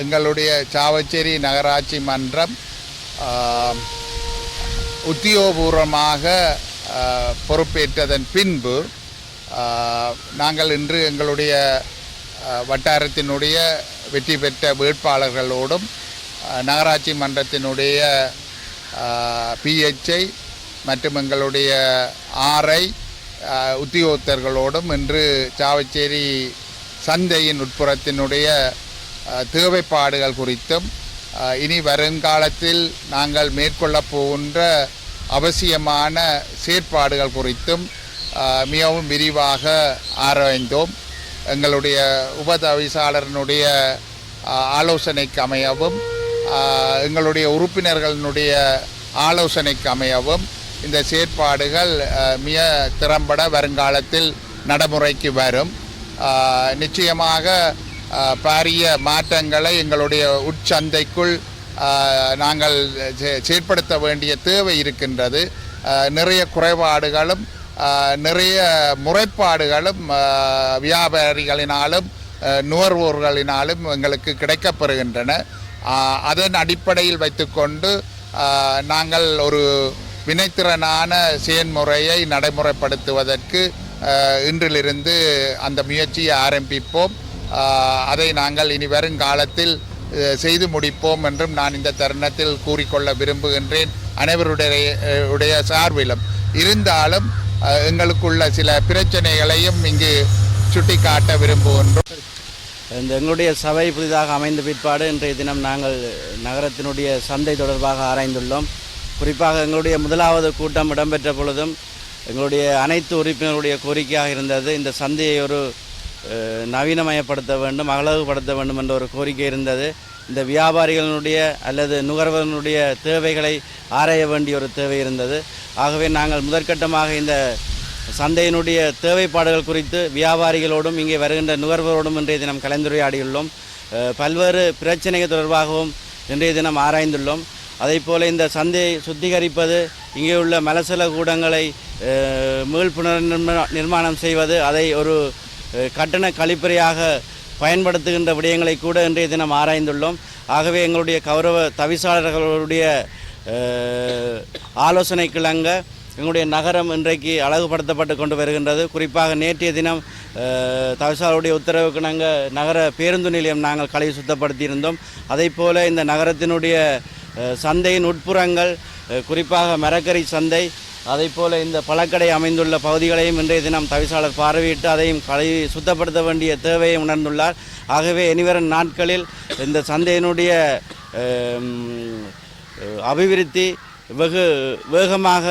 எங்களுடைய சாவச்சேரி நகராட்சி மன்றம் உத்தியோகபூர்வமாக பொறுப்பேற்றதன் பின்பு நாங்கள் இன்று எங்களுடைய வட்டாரத்தினுடைய வெற்றி பெற்ற வேட்பாளர்களோடும் நகராட்சி மன்றத்தினுடைய பிஹெச்ஐ மற்றும் எங்களுடைய ஆர்ஐ உத்தியோகத்தர்களோடும் இன்று சாவச்சேரி சந்தையின் உட்புறத்தினுடைய தேவைப்பாடுகள் குறித்தும் இனி வருங்காலத்தில் நாங்கள் மேற்கொள்ளப் போகின்ற அவசியமான செயற்பாடுகள் குறித்தும் மிகவும் விரிவாக ஆராய்ந்தோம். எங்களுடைய உபதவிசாளரனுடைய ஆலோசனைக்கு அமையவும் எங்களுடைய உறுப்பினர்களினுடைய ஆலோசனைக்கு அமையவும் இந்த செயற்பாடுகள் மிக திறம்பட வருங்காலத்தில் நடைமுறைக்கு வரும். நிச்சயமாக பாரிய மாற்றங்களை எங்களுடைய உட்சந்தைக்குள் நாங்கள் செ- செயற்படுத்த வேண்டிய தேவை இருக்கின்றது. நிறைய குறைபாடுகளும் நிறைய முறைப்பாடுகளும் வியாபாரிகளினாலும் நுகர்வோர்களினாலும் எங்களுக்கு கிடைக்கப்பெறுகின்றன. அதன் அடிப்படையில் வைத்துக்கொண்டு நாங்கள் ஒரு வினைத்திறனான செயன்முறையை நடைமுறைப்படுத்துவதற்கு இன்றிலிருந்து அந்த முயற்சியை ஆரம்பிப்போம். அதை நாங்கள் இனி வருங்காலத்தில் காலத்தில் செய்து முடிப்போம் என்றும் நான் இந்த தருணத்தில் கூறிக்கொள்ள விரும்புகின்றேன். அனைவருடைய உடைய சார்பிலும். இருந்தாலும் எங்களுக்குள்ள சில பிரச்சனைகளையும் இங்கு சுட்டிக்காட்ட விரும்புகின்றோம். இந்த எங்களுடைய சபை புதிதாக அமைந்த பிற்பாடு இன்றைய தினம் நாங்கள் நகரத்தினுடைய சந்தை தொடர்பாக ஆராய்ந்துள்ளோம். குறிப்பாக எங்களுடைய முதலாவது கூட்டம் இடம்பெற்ற பொழுதும் எங்களுடைய அனைத்து உறுப்பினருடைய கோரிக்கையாக இருந்தது இந்த சந்தையை ஒரு நவீனமயப்படுத்த வேண்டும் அழகுபடுத்த வேண்டும் என்ற ஒரு கோரிக்கை இருந்தது. இந்த வியாபாரிகளினுடைய அல்லது நுகர்வோர்களுடைய தேவைகளை ஆராய வேண்டிய ஒரு தேவை இருந்தது. ஆகவே நாங்கள் முதற்கட்டமாக இந்த சந்தையினுடைய தேவைப்பாடுகள் குறித்து வியாபாரிகளோடும் இங்கே வருகின்ற நுகர்வோரோடும் இன்றைய தினம் கலந்துரையாடியுள்ளோம். பல்வேறு பிரச்சனைகள் தொடர்பாகவும் இன்றைய தினம் ஆராய்ந்துள்ளோம். அதே போல் இந்த சந்தையை சுத்திகரிப்பது இங்கே உள்ள மலசல கூடங்களை அஹ், நிர்மாணம் செய்வது அதை ஒரு கட்டண கழிப்பறையாக பயன்படுத்துகின்ற விடயங்களை கூட இன்றைய தினம் ஆராய்ந்துள்ளோம். ஆகவே எங்களுடைய கௌரவ தவிசாளர்களுடைய அஹ், ஆலோசனை கிளங்க எங்களுடைய நகரம் இன்றைக்கு அழகுபடுத்தப்பட்டு கொண்டு வருகின்றது. குறிப்பாக நேற்றைய தினம் தவிசாளருடைய உத்தரவுக்கு நாங்கள் நகர பேருந்து நிலையம் நாங்கள் கழுவி சுத்தப்படுத்தியிருந்தோம். அதே போல் இந்த நகரத்தினுடைய சந்தையின் உட்புறங்கள் குறிப்பாக மரக்கறி சந்தை அதே போல இந்த பழக்கடை அமைந்துள்ள பகுதிகளையும் இன்றைய தினம் தவிசாளர் பார்வையிட்டு அதையும் கழுவி சுத்தப்படுத்த வேண்டிய தேவையை உணர்ந்துள்ளார். ஆகவே இனிவரும் நாட்களில் இந்த சந்தையினுடைய அபிவிருத்தி வெகு வேகமாக